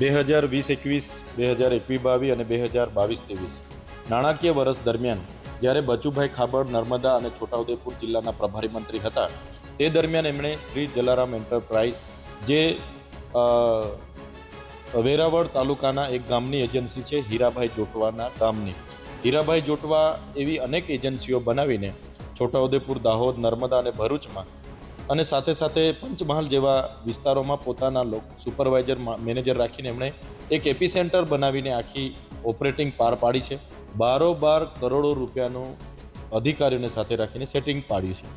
બે હજાર વીસ એકવીસ, બે હજાર એકવીસ બાવીસ અને બે હજાર બાવીસ ત્રેવીસ. નાણાકીય વર્ષ દરમિયાન જ્યારે બચુભાઈ ખાબડ, નર્મદા અને છોટાઉદેપુર જિલ્લાના પ્રભારી મંત્રી હતા, તે દરમિયાન એમણે શ્રી જલારામ એન્ટરપ્રાઇઝ, જે વેરાવળ તાલુકાના એક ગામની એજન્સી છે, હીરાભાઈ જોટવાના ગામની. હીરાભાઈ જોટવા એવી અનેક એજન્સીઓ બનાવીને છોટાઉદેપુર, દાહોદ, નર્મદા અને ભરૂચમાં અને સાથે સાથે પંચમહાલ જેવા વિસ્તારોમાં પોતાના સુપરવાઇઝર મેનેજર રાખીને એમણે એક એપી સેન્ટર બનાવીને આખી ઓપરેટિંગ પાર પાડી છે. બારોબાર કરોડો રૂપિયાનું અધિકારીઓને સાથે રાખીને સેટિંગ પાડ્યું છે.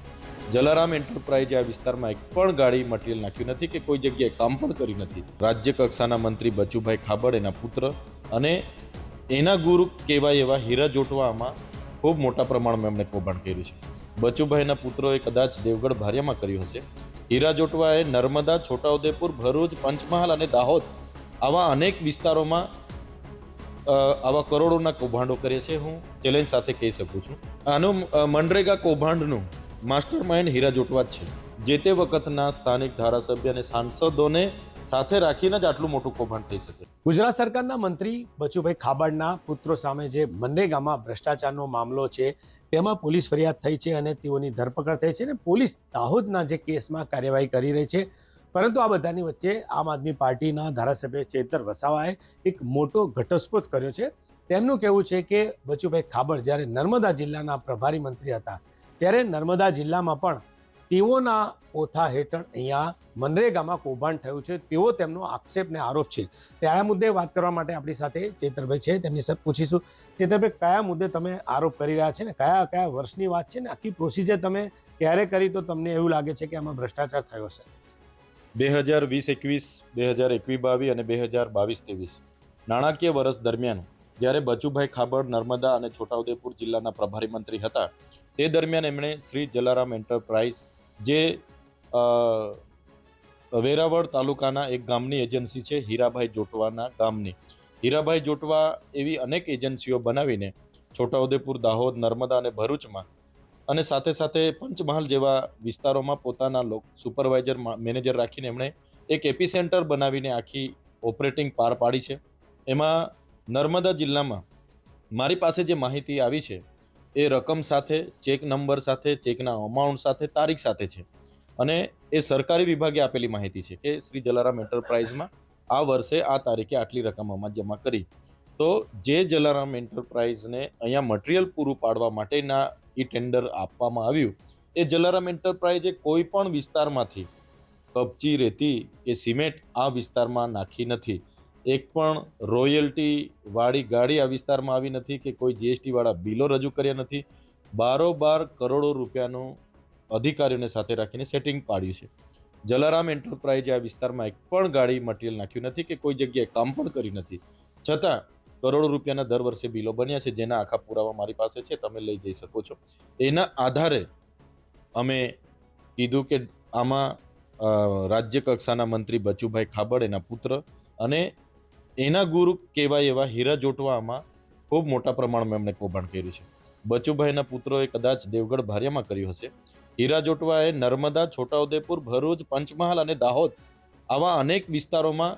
જલારામ એન્ટરપ્રાઇઝે આ વિસ્તારમાં એક પણ ગાડી મટીરિયલ નાખ્યું નથી કે કોઈ જગ્યાએ કામ પણ કર્યું નથી. રાજ્ય કક્ષાના મંત્રી બચુભાઈ ખાબડ, એના પુત્ર અને એના ગુરુ કહેવાય એવા હીરા જોટવામાં ખૂબ મોટા પ્રમાણમાં એમણે કૌભાંડ કર્યું છે. બચુભાઈના પુત્રોએ કદાચ દેવગઢ ભાર્યામાં કર્યું હશે. હીરા જોટવાએ નર્મદા, છોટાઉદેપુર, ભરૂચ, પંચમહાલ અને દાહોદ આવા અનેક વિસ્તારોમાં આવા કરોડોના કૌભાંડો કરે છે. હું ચેલેન્જ સાથે કહી શકું છું. આનું મનરેગા કૌભાંડનું માસ્ટર માઇન્ડ હીરા જોટવા જ છે. જે તે વખતના સ્થાનિક ધારાસભ્ય અને સાંસદોને સાથે રાખીને જ આટલું મોટું કૌભાંડ થઈ શકે. ગુજરાત સરકારના મંત્રી બચુભાઈ ખાબડના પુત્રો સામે જે મનરેગામાં ભ્રષ્ટાચારનો મામલો છે તેમાં પોલીસ ફરિયાદ થઈ છે અને તેઓની ધરપકડ થઈ છે અને પોલીસ દાહોદના જે કેસમાં કાર્યવાહી કરી રહી છે. પરંતુ આ બધાની વચ્ચે આમ આદમી પાર્ટીના ધારાસભ્ય ચેતર વસાવાએ એક મોટો ઘટસ્ફોટ કર્યો છે. તેમનું કહેવું છે કે બચુભાઈ ખાબર જ્યારે નર્મદા જિલ્લાના પ્રભારી મંત્રી હતા, ત્યારે નર્મદા જિલ્લામાં પણ તેઓના ઓથા હેઠળ અહીંયા મનરેગામાં કૌભાંડ થયું છે. તેવો તેમનો આક્ષેપ ને આરોપ છે. ત્યારે આ મુદ્દે વાત કરવા માટે આપણી સાથે ચેતરભાઈ છે. તેમની સાથે પૂછીશું. ચેતરભાઈ કયા મુદ્દે તમે આરોપ કરી રહ્યા છે ને? કયા કયા વર્ષની વાત છે ને? આખી પ્રોસિજર તમે ક્યારે કરી તો તમને એવું લાગે છે કે આમાં ભ્રષ્ટાચાર થયો છે બે હજાર વીસ એકવીસ, બે હજાર એકવીસ બાવીસ અને બે હજાર બાવીસ ત્રેવીસ. નાણાકીય વર્ષ દરમિયાન જ્યારે બચુભાઈ ખાબડ નર્મદા અને છોટાઉદેપુર જિલ્લાના પ્રભારી મંત્રી હતા, તે દરમિયાન એમણે શ્રી જલારામ એન્ટરપ્રાઇઝ, જે વેરાવળ તાલુકાના એક ગામની એજન્સી છે, હીરાભાઈ જોટવાના ગામની. હીરાભાઈ જોટવા એવી અનેક એજન્સીઓ બનાવીને છોટાઉદેપુર, દાહોદ, નર્મદા અને ભરૂચમાં અને સાથે સાથે પંચમહાલ જેવા વિસ્તારોમાં પોતાના લોક, સુપરવાઇઝર મેનેજર રાખીને એમણે એક એપી સેન્ટર બનાવીને આખી ઓપરેટિંગ પાર પાડી છે. એમાં નર્મદા જિલ્લામાં મારી પાસે જે માહિતી આવી છે, એ રકમ સાથે, ચેક નંબર સાથે, ચેકના અમાઉન્ટ સાથે, તારીખ સાથે છે. અને એ સરકારી વિભાગે આપેલી માહિતી છે કે શ્રી જલારામ એન્ટરપ્રાઇઝમાં આ વર્ષે આ તારીખે આટલી રકમ આમાં જમા કરી. તો જે જલારામ એન્ટરપ્રાઇઝને અહીંયા મટીરિયલ પૂરું પાડવા માટેના એ ટેન્ડર આપવામાં આવ્યું, એ જલારામ એન્ટરપ્રાઇઝે કોઈ પણ વિસ્તારમાંથી કપચી રેતી કે સિમેન્ટ આ વિસ્તારમાં નાખી નથી. એક પણ રોયલ્ટીવાળી ગાડી આ વિસ્તારમાં આવી નથી કે કોઈ જીએસટીવાળા બિલો રજૂ કર્યા નથી. બારોબાર કરોડો રૂપિયાનું અધિકારીઓને સાથે રાખીને સેટિંગ પાડ્યું છે. જલારામ એન્ટરપ્રાઇઝે આ વિસ્તારમાં એક પણ ગાડી મટીરિયલ નાખ્યું નથી કે કોઈ જગ્યાએ કામ પણ કર્યું નથી. છતાં કરોડો રૂપિયાના દર વર્ષે બિલો બન્યા છે, જેના આખા પુરાવા મારી પાસે છે, તમે લઈ જઈ શકો છો. એના આધારે અમે કીધું કે આમાં રાજ્ય કક્ષાના મંત્રી બચુભાઈ ખાબડ, એના પુત્ર અને એના ગુરુ કહેવાય એવા હીરા જોટવામાં ખૂબ મોટા પ્રમાણમાં એમણે કૌભાંડ કર્યું છે. બચુભાઈના પુત્રોએ કદાચ દેવગઢ ભાર્યામાં કર્યું હશે. હીરા જોટવાએ નર્મદા છોટાઉદેપુર ભરૂચ પંચમહાલ અને દાહોદ આવા અનેક વિસ્તારોમાં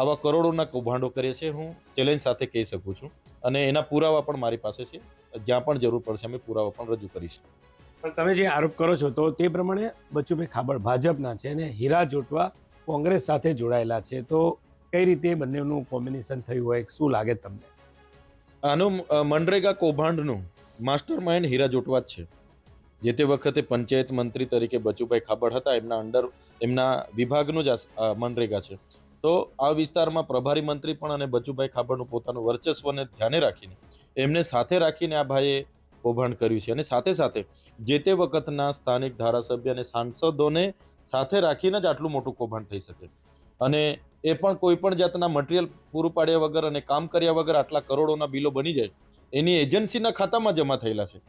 આવા કરોડોના કૌભાંડો કરે છે. હું ચેલેન્જ સાથે કહી શકું છું અને એના પુરાવા પણ મારી પાસે છે. જ્યાં પણ જરૂર પડશે અમે પુરાવા પણ રજૂ કરીશું. પણ તમે જે આરોપ કરો છો તો તે પ્રમાણે બચુભાઈ ખાબડ ભાજપના છે અને હીરા જોટવા કોંગ્રેસ સાથે જોડાયેલા છે. તો કઈ રીતે બંનેનું કોમ્બિનેશન થયું હોય? શું લાગે તમને? આનું મનરેગા કૌભાંડનું માસ્ટર માઇન્ડ હીરા જોટવા જ છે. જે તે વખતે પંચાયત મંત્રી તરીકે બચુભાઈ ખાબડ હતા, એમના અંડર એમના વિભાગનું જ આ મનરેગા છે. તો આ વિસ્તારમાં પ્રભારી મંત્રી પણ અને બચુભાઈ ખાબડનું પોતાનું વર્ચસ્વને ધ્યાને રાખીને, એમને સાથે રાખીને આ ભાઈએ કૌભાંડ કર્યું છે. અને સાથે સાથે જે તે વખતના સ્થાનિક ધારાસભ્ય અને સાંસદોને સાથે રાખીને જ આટલું મોટું કૌભાંડ થઈ શકે. અને એ પણ કોઈ પણ જાતના મટીરિયલ પૂરું પાડ્યા વગર અને કામ કર્યા વગર આટલા કરોડોના બિલો બની જાય, એની એજન્સીના ખાતામાં જમા થયેલા છે.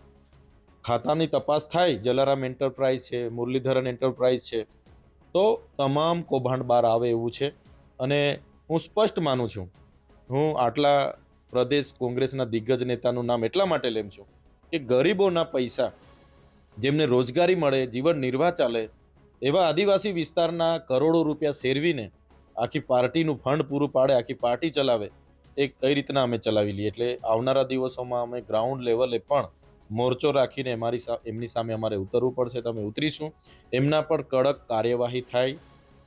ખાતાની તપાસ થાય, જલારામ એન્ટરપ્રાઇઝ છે, મુરલીધરન એન્ટરપ્રાઇઝ છે, તો તમામ કૌભાંડ બહાર આવે એવું છે. અને હું સ્પષ્ટ માનું છું, હું આટલા પ્રદેશ કોંગ્રેસના દિગ્ગજ નેતાનું નામ એટલા માટે લેમ છું કે ગરીબોના પૈસા જેમને રોજગારી મળે, જીવન નિર્વાહ ચાલે, એવા આદિવાસી વિસ્તારના કરોડો રૂપિયા શેરવીને આખી પાર્ટીનું ફંડ પૂરું પાડે, આખી પાર્ટી ચલાવે, એ કઈ રીતના અમે ચલાવી લઈએ? એટલે આવનારા દિવસોમાં અમે ગ્રાઉન્ડ લેવલે પણ મોરચો રાખીને અમારી એમની સામે અમારે ઉતરવું પડશે તમે ઉતરીશું. એમના પર કડક કાર્યવાહી થાય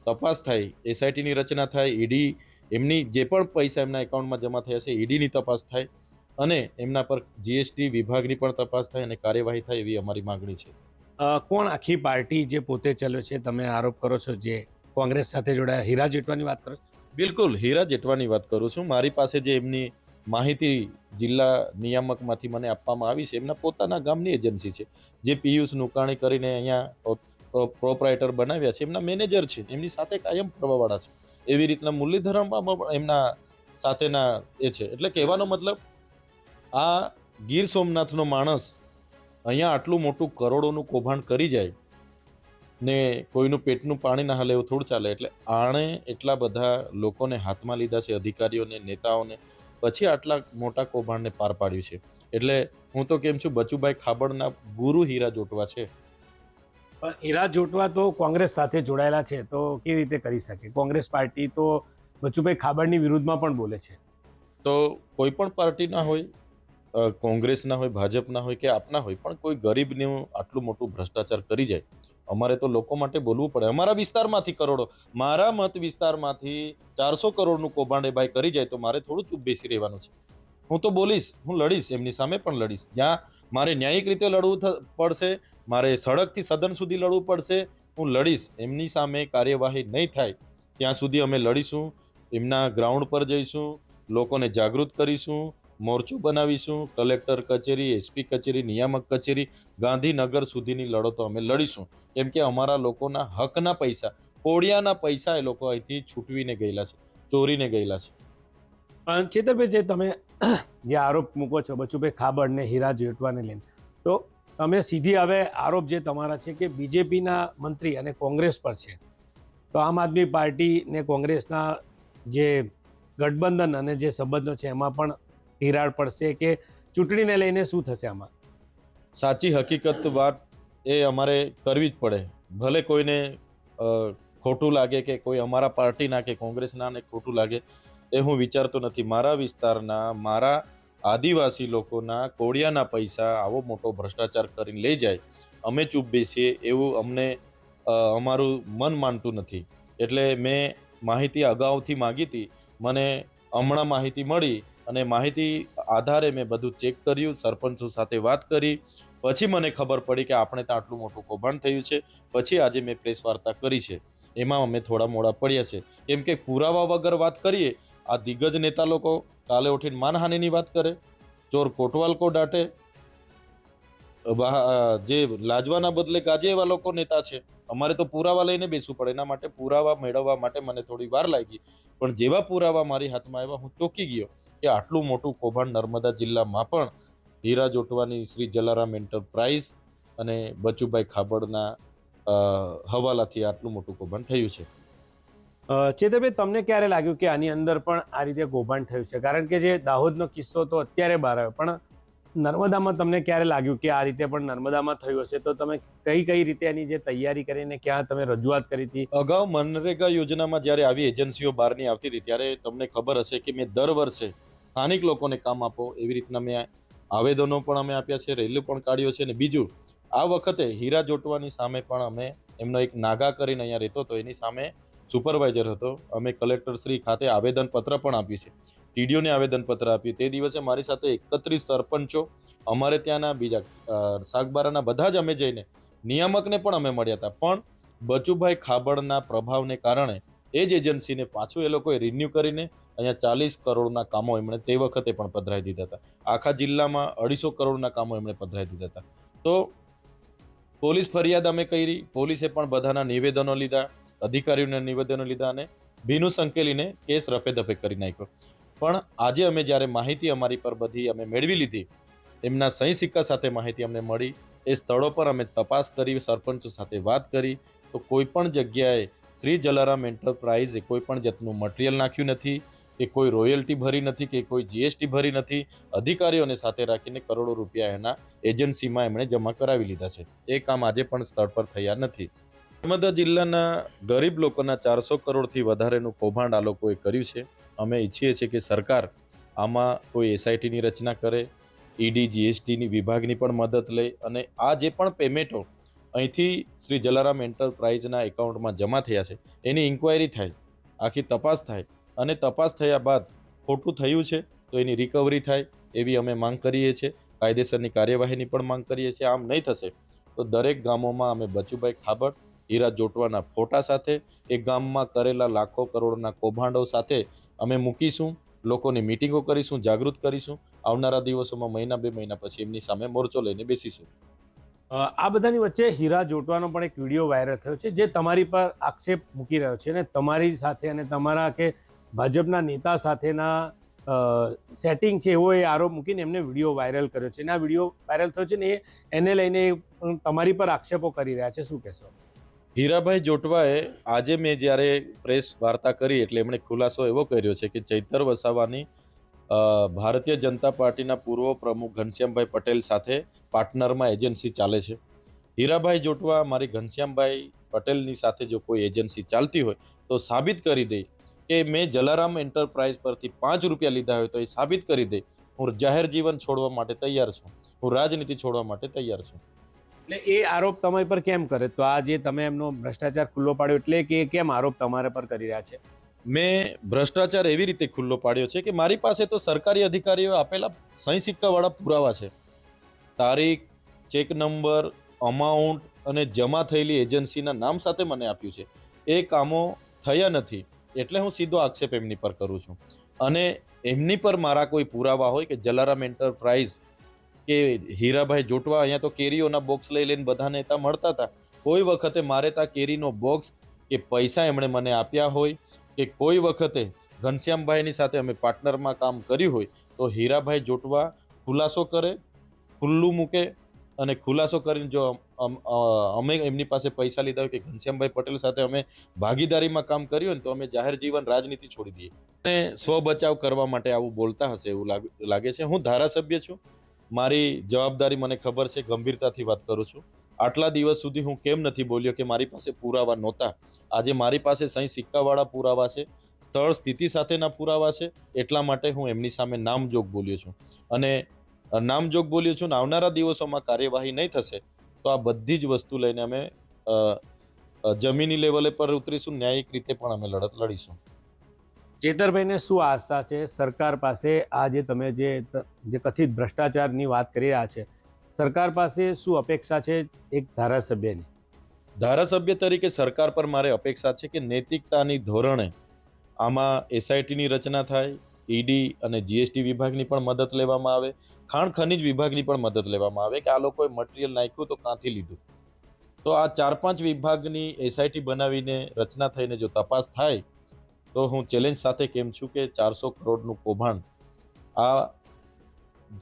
તપાસ થાય એસઆઈટીની રચના થાય ઈડી એમની જે પણ પૈસા એમના એકાઉન્ટમાં જમા થયા છે ઈડીની તપાસ થાય અને એમના પર જીએસટી વિભાગની પણ તપાસ થાય અને કાર્યવાહી થાય એવી અમારી માંગણી છે. કોણ આખી પાર્ટી જે પોતે ચલ્યો છે તમે આરોપ કરો છો જે કોંગ્રેસ સાથે જોડાયા હીરા જેટવાની વાત કરો બિલકુલ હીરા જેટવાની વાત કરું છું. મારી પાસે જે એમની માહિતી જિલ્લા નિયામકમાંથી મને આપવામાં આવી છે. એમના પોતાના ગામની એજન્સી છે. જે પિયુષ નુકાણી કરીને અહીંયા પ્રોપરાઇટર બનાવ્યા છે. એમના મેનેજર છે. એમની સાથે કાયમ ફરવાવાળા છે. એવી રીતના મુરલીધરમમાં એમના સાથેના એ છે. એટલે કહેવાનો મતલબ, આ ગીર સોમનાથનો માણસ અહીંયા આટલું મોટું કરોડોનું કૌભાંડ કરી જાય ને કોઈનું પેટનું પાણી ના હાલે એવું થોડું ચાલે. એટલે આણે એટલા બધા લોકોને હાથમાં લીધા છે, અધિકારીઓને, નેતાઓને પછી આટલા મોટા કૌભાંડને પાર પાડ્યું છે. એટલે હું તો કેમ છું બચુભાઈ ખાબડના ગુરુ હીરા જોટવા છે. પણ હીરા જોટવા તો કોંગ્રેસ સાથે જોડાયેલા છે તો કેવી રીતે કરી શકે? કોંગ્રેસ પાર્ટી તો બચુભાઈ ખાબડની વિરુદ્ધમાં પણ બોલે છે. તો કોઈ પણ પાર્ટીના હોય કોંગ્રેસના હોય ભાજપના હોય કે આપના હોય પણ કોઈ ગરીબનું આટલું મોટું ભ્રષ્ટાચાર કરી જાય અમારે તો લોકો માટે બોલવું પડે. અમારા વિસ્તારમાંથી કરોડો. મારા મત વિસ્તારમાંથી ચારસો કરોડનું કૌભાંડ એ ભાઈ કરી જાય તો મારે થોડું ચૂપ બેસી રહેવાનું છે. હું તો બોલીશ, હું લડીશ, એમની સામે પણ લડીશ. જ્યાં મારે ન્યાયિક રીતે લડવું પડશે, મારે સડકથી સદન સુધી લડવું પડશે, હું લડીશ. એમની સામે કાર્યવાહી નહીં થાય. ત્યાં સુધી અમે લડીશું, એમના ગ્રાઉન્ડ પર જઈશું, લોકોને જાગૃત કરીશું મોરચો બનાવીશું, કલેક્ટર કચેરી, એસપી કચેરી, નિયામક કચેરી, ગાંધીનગર સુધીની લડતો અમે લડીશું. કેમ કે અમારા લોકોના હકના પૈસા, કોડિયાના પૈસા એ લોકો અહીંથી છૂટવીને ગયેલા છે, ચોરીને ગયેલા છે. ચેતરભાઈ, જે તમે જે આરોપ મૂકો છો, બચુભાઈ ખાબડ ને હીરા જેટવાને લઈને, તો તમે સીધી હવે આરોપ જે તમારા છે કે બીજેપીના મંત્રી અને કોંગ્રેસ પર છે. તો આમ આદમી પાર્ટી ને કોંગ્રેસના જે ગઠબંધન અને જે સંબંધો છે, એમાં પણ તિરાડ પડશે કે ચૂંટણીને લઈને શું થશે આમાં? સાચી હકીકત વાત એ અમારે કરવી જ પડે. ભલે કોઈને ખોટું લાગે કે કોઈ અમારા પાર્ટીના કે કોંગ્રેસના ને ખોટું લાગે, એ હું વિચારતો નથી. મારા વિસ્તારના, મારા આદિવાસી લોકોના કોડિયાના પૈસા આવો મોટો ભ્રષ્ટાચાર કરીને લઈ જાય. અમે ચૂપ બેસીએ એવું અમને અમારું મન માનતું નથી. એટલે મેં માહિતી અગાઉથી માગી હતી. મને હમણાં માહિતી મળી અને માહિતી આધારે મેં બધું ચેક કર્યું, સરપંચો સાથે વાત કરી. પછી મને ખબર પડી કે આપણે ત્યાં આટલું મોટું કૌભાંડ થયું છે. પછી આજે મેં પ્રેસ વાર્તા કરી છે. એમાં અમે થોડા મોડા પડ્યા છે. કેમ કે પુરાવા વગર વાત કરીએ, આ દિગ્ગજ નેતા લોકો કાલે ઉઠીને માનહાનિની વાત કરે, ચોર કોટવાલ કો દાટે જે લાજવાના બદલે ગાજે એવા લોકો નેતા છે. અમારે તો પુરાવા લઈને બેસવું પડે. એના માટે પુરાવા મેળવવા માટે મને થોડી વાર લાગી. પણ જેવા પુરાવા મારી હાથમાં આવ્યા, હું ચોકી ગયો. કે આટલું મોટું કૌભાંડ નર્મદા જિલ્લામાં પણ હીરા જોટવાની શ્રી જલારામ એન્ટરપ્રાઇઝ અને બચુભાઈ ખાબડના હવાલાથી આટલું મોટું કૌભાંડ થયું છે. ચેતરભાઈ તમને ક્યારે લાગ્યું કે આની અંદર પણ આ રીતે કૌભાંડ થયું છે? કારણ કે જે દાહોદનો કિસ્સો તો અત્યારે બહાર આવ્યો પણ નર્મદામાં તમને ક્યારે લાગ્યું કે આ રીતે પણ નર્મદામાં થયું હશે? તો તમે કઈ કઈ રીતે એની જે તૈયારી કરીને ક્યાં તમે રજૂઆત કરી હતી? અગાઉ મનરેગા યોજનામાં જ્યારે આવી એજન્સીઓ બહારની આવતી હતી ત્યારે તમને ખબર હશે કે મેં દર વર્ષે સ્થાનિક લોકોને કામ આપો એવી રીતના મેં આવેદનો પણ અમે આપ્યા છે, રેલી પણ કાઢ્યો છે અને બીજું, આ વખતે હીરા જોટવાની સામે પણ અમે એમનો એક નાગા કરીને અહીંયા રહેતો હતો, એની સામે સુપરવાઇઝર હતો. અમે કલેક્ટર શ્રી ખાતે આવેદનપત્ર પણ આપ્યું છે. ટીડીઓને આવેદનપત્ર આપ્યું. તે દિવસે મારી સાથે એકત્રીસ સરપંચો, અમારે ત્યાંના બીજા શાકબારાના બધા જ અમે જઈને નિયામકને પણ અમે મળ્યા હતા. પણ બચુભાઈ ખાબડના પ્રભાવને કારણે, એ જ એજન્સીને પાછું એ લોકોએ રિન્યૂ કરીને અહીંયા ચાલીસ કરોડના કામો એમણે તે વખતે પણ પધરાવી દીધા હતા. આખા જિલ્લામાં અઢીસો કરોડના કામો એમણે પધરાવી દીધા હતા. તો પોલીસ ફરિયાદ અમે કરી, પોલીસે પણ બધાના નિવેદનો લીધા, અધિકારીઓને નિવેદનો લીધા અને ભીનું સંકેલીને કેસ રફે દફે કરી નાખ્યો. પણ આજે અમે જ્યારે માહિતી અમારી પર બધી અમે મેળવી લીધી, એમના સહી સિક્કા સાથે માહિતી અમને મળી, એ સ્થળો પર અમે તપાસ કરી, સરપંચો સાથે વાત કરી, તો કોઈ પણ જગ્યાએ શ્રી જલારામ એન્ટરપ્રાઇઝે કોઈ પણ જાતનું મટીરિયલ નાખ્યું નથી. કે કોઈ રોયલ્ટી ભરી નથી કે કોઈ જીએસટી ભરી નથી, અધિકારીઓને સાથે રાખીને કરોડો રૂપિયા એના એજન્સીમાં એમણે જમા કરાવી લીધા છે. એ કામ આજે પણ સ્થળ પર થયા નથી. નર્મદા જિલ્લાના ગરીબ લોકોના ચારસો કરોડથી વધારેનું કૌભાંડ આ લોકોએ કર્યું છે. અમે ઈચ્છીએ છીએ કે સરકાર આમાં કોઈ એસઆઈટીની રચના કરે, ઈડી, જીએસટીની વિભાગની પણ મદદ લે અને આ જે પણ પેમેન્ટો અહીંથી શ્રી જલારામ એન્ટરપ્રાઇઝના એકાઉન્ટમાં જમા થયા છે, એની ઇન્ક્વાયરી થાય, આખી તપાસ થાય અને તપાસ થયા બાદ ખોટું થયું છે તો એની રિકવરી થાય એવી અમે માંગ કરીએ છીએ. કાયદેસરની કાર્યવાહીની પણ માંગ કરીએ છીએ. આમ નહીં થશે તો દરેક ગામોમાં અમે બચુભાઈ ખાબડ, હીરા જોટવાના ફોટા સાથે, એ ગામમાં કરેલા લાખો કરોડના કૌભાંડો સાથે અમે મૂકીશું, લોકોની મિટિંગો કરીશું, જાગૃત કરીશું. આવનારા દિવસોમાં મહિના બે મહિના પછી એમની સામે મોરચો લઈને બેસીશું. આ બધાની વચ્ચે હીરા જોટવાનો પણ એક વીડિયો વાયરલ થયો છે, જે તમારી પર આક્ષેપ મૂકી રહ્યો છે અને તમારી સાથે અને તમારા કે ભાજપના નેતા સાથેના સેટિંગ છે એવો એ આરોપ મૂકીને એમને વીડિયો વાયરલ કર્યો છે. અને આ વીડિયો વાયરલ થયો છે ને એને લઈને તમારી પર આક્ષેપો કરી રહ્યા છે. શું કહેશો? હીરાભાઈ જોટવાએ આજે મેં જ્યારે પ્રેસ વાર્તા કરી એટલે એમણે ખુલાસો એવો કર્યો છે કે ચૈતર વસાવાની ભારતીય જનતા પાર્ટીના પૂર્વ પ્રમુખ ઘનશ્યામભાઈ પટેલ સાથે પાર્ટનરમાં એજન્સી ચાલે છે. હીરાભાઈ જોટવા મારી ઘનશ્યામભાઈ પટેલની સાથે જો કોઈ એજન્સી ચાલતી હોય તો સાબિત કરી દે કે મેં જલારામ એન્ટરપ્રાઇઝ પરથી પાંચ રૂપિયા લીધા હોય તો એ સાબિત કરી દે. હું જાહેર જીવન છોડવા માટે તૈયાર છું. હું રાજનીતિ છોડવા માટે તૈયાર છું. એટલે એ આરોપ તમારી પર કેમ કરે? તો આ જે તમે એમનો ભ્રષ્ટાચાર ખુલ્લો પાડ્યો એટલે કે કેમ આરોપ તમારા પર કરી રહ્યા છે? મેં ભ્રષ્ટાચાર એવી રીતે ખુલ્લો પાડ્યો છે કે મારી પાસે તો સરકારી અધિકારીઓ આપેલા સહી સિક્કાવાળા પુરાવા છે. તારીખ ચેક નંબર અમાઉન્ટ અને જમા થયેલી એજન્સીના નામ સાથે મને આપ્યું છે. એ કામો થયા નથી. એટલે હું સીધો આક્ષેપ એમની પર કરું છું. અને એમની પર મારા કોઈ પુરાવા હોય કે જલારામ એન્ટરપ્રાઇઝ કે હીરાભાઈ જોટવા અહીંયા તો કેરીઓના બોક્સ લઈ લઈને બધા નેતા મળતા હતા. કોઈ વખતે મારે ત્યાં કેરીનો બોક્સ કે પૈસા એમણે મને આપ્યા હોય કે કોઈ વખતે ઘનશ્યામભાઈની સાથે અમે પાર્ટનરમાં કામ કર્યું હોય તો હીરાભાઈ જોટવા ખુલાસો કરે, ખુલ્લું મૂકે અને ખુલાસો કરીને જો અમ- એમની પાસે પૈસા લીધા હોય કે ઘનશ્યામભાઈ પટેલ સાથે અમે ભાગીદારીમાં કામ કર્યું ને તો અમે જાહેર જીવન રાજનીતિ છોડી દઈએ. અને સ્વ બચાવ કરવા માટે આવું બોલતા હશે એવું લાગે છે. હું ધારાસભ્ય છું. મારી જવાબદારી મને ખબર છે. ગંભીરતાથી વાત કરું છું. આટલા દિવસ સુધી હું કેમ નથી બોલ્યો કે મારી પાસે પુરાવા નહોતા? આજે મારી પાસે સહી સિક્કાવાળા પુરાવા છે. સ્થળ સ્થિતિ સાથેના પુરાવા છે. એટલા માટે હું એમની સામે નામજોગ બોલ્યો છું. અને નામજોગ બોલ્યો છું ને આવનારા દિવસોમાં કાર્યવાહી નહીં થશે તો આ બધી જ વસ્તુ લઈને અમે જમીની લેવલે પર ઉતરીશું ન્યાયિક રીતે પણ અમે લડત લડીશું. ચેતરભાઈને શું આશા છે? સરકાર પાસે આ જે તમે જે જે કથિત ભ્રષ્ટાચારની વાત કરી રહ્યા છે સરકાર પાસે શું અપેક્ષા છે એક ધારાસભ્યની? ધારાસભ્ય તરીકે સરકાર પર મારે અપેક્ષા છે કે નૈતિકતાની ધોરણે આમાં એસઆઈટીની રચના થાય ઈડી અને જીએસટી વિભાગની પણ મદદ લેવામાં આવે, ખાણ ખનિજ વિભાગની પણ મદદ લેવામાં આવે, કે આ લોકોએ મટીરિયલ નાખ્યું તો ક્યાંથી લીધું? તો આ ચાર પાંચ વિભાગની એસઆઈટી બનાવીને રચના થઈને જો તપાસ થાય, તો હું ચેલેન્જ સાથે કેમ છું કે ચારસો કરોડનું કૌભાંડ આ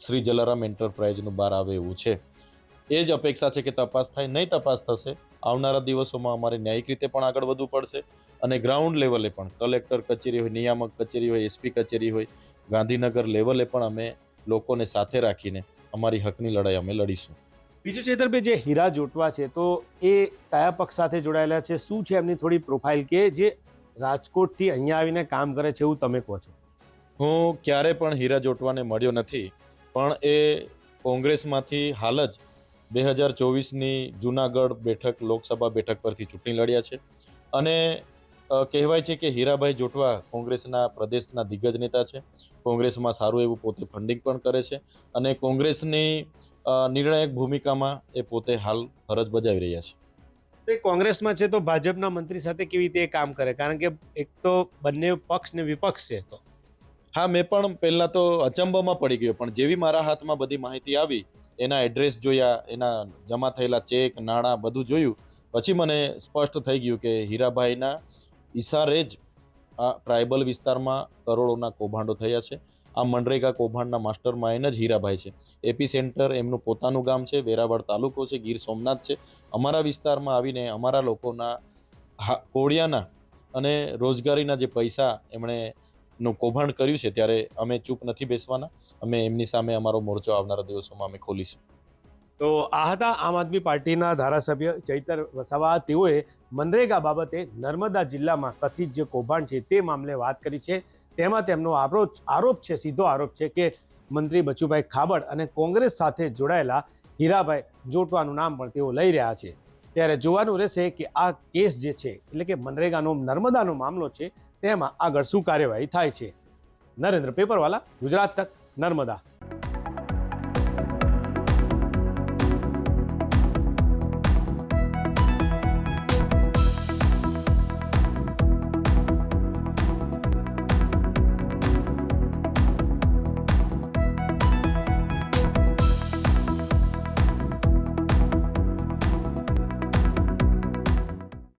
શ્રી જલારામ એન્ટરપ્રાઇઝનું બહાર આવે એવું છે. એ જ અપેક્ષા છે કે તપાસ થાય, નહીં તપાસ થશે, આવનારા દિવસોમાં અમારે ન્યાયિક રીતે પણ આગળ વધવું પડશે. અને ગ્રાઉન્ડ લેવલે પણ. કલેક્ટર કચેરી હોય નિયામક કચેરી હોય એસપી કચેરી હોય ગાંધીનગર લેવલે પણ અમે લોકોને સાથે રાખીને અમારી હકની લડાઈ અમે લડીશું. બીજું ચેતરભાઈ જે હીરા જોટવા છે તો એ કયા પક્ષ સાથે જોડાયેલા છે? શું છે એમની થોડી પ્રોફાઇલ કે જે રાજકોટથી અહીંયા આવીને કામ કરે છે એવું તમે કહો છો? હું ક્યારે પણ હીરા જોટવાને મળ્યો નથી પણ એ કોંગ્રેસમાંથી હાલ જ બે હજાર ચોવીસની જુનાગઢ બેઠક લોકસભા બેઠક પરથી ચૂંટણી લડ્યા છે. અને કહેવાય છે કે હીરાભાઈ જોટવા કોંગ્રેસના પ્રદેશના દિગ્ગજ નેતા છે. કોંગ્રેસમાં સારું એવું પોતે ફંડિંગ પણ કરે છે અને કોંગ્રેસની નિર્ણાયક ભૂમિકામાં એ પોતે હાલ ફરજ બજાવી રહ્યા છે. તો કોંગ્રેસમાં છે તો ભાજપના મંત્રી સાથે કેવી રીતે કામ કરે? કારણ કે એક તો બંને પક્ષ ને વિપક્ષ છે તો. હા મેં પણ પહેલાં તો અચંબામાં પડી ગયો પણ જેવી મારા હાથમાં બધી માહિતી આવી એના એડ્રેસ જોયા એના જમા થયેલા ચેક નાણાં બધું જોયું પછી મને સ્પષ્ટ થઈ ગયું કે હીરાભાઈના ઈશારે જ આ ટ્રાઇબલ વિસ્તારમાં કરોડોના કૌભાંડો થયા છે. આ મનરેગા કૌભાંડના માસ્ટર માઇન્ડ જ હીરાભાઈ છે. એપી સેન્ટર એમનું પોતાનું ગામ છે, વેરાવળ તાલુકો છે, ગીર સોમનાથ છે. અમારા વિસ્તારમાં આવીને અમારા લોકોના કોળિયાના અને રોજગારીના જે પૈસા એમણે નું કૌભાંડ કર્યું છે, ત્યારે અમે ચૂપ નથી બેસવાના. અમે એમની સામે અમારો મોરચો આવનારા દિવસોમાં અમે ખોલીશું. તો આ હતા આમ આદમી પાર્ટીના ધારાસભ્ય ચૈતર વસાવા. તેઓએ મનરેગા બાબતે નર્મદા જિલ્લામાં કથિત જે કૌભાંડ છે તે મામલે વાત કરી છે. તેમાં તેમનો આરોપ આરોપ છે, સીધો આરોપ છે કે મંત્રી બચુભાઈ ખાબડ અને કોંગ્રેસ સાથે જોડાયેલા હીરાભાઈ જોટવાનું નામ પણ તેઓ લઈ રહ્યા છે. ત્યારે જોવાનું રહેશે કે આ કેસ જે છે, એટલે કે મનરેગાનો નર્મદાનો મામલો છે, તેમાં આગળ શું કાર્યવાહી થાય છે. નરેન્દ્ર પેપરવાલા, ગુજરાત તક, નર્મદા.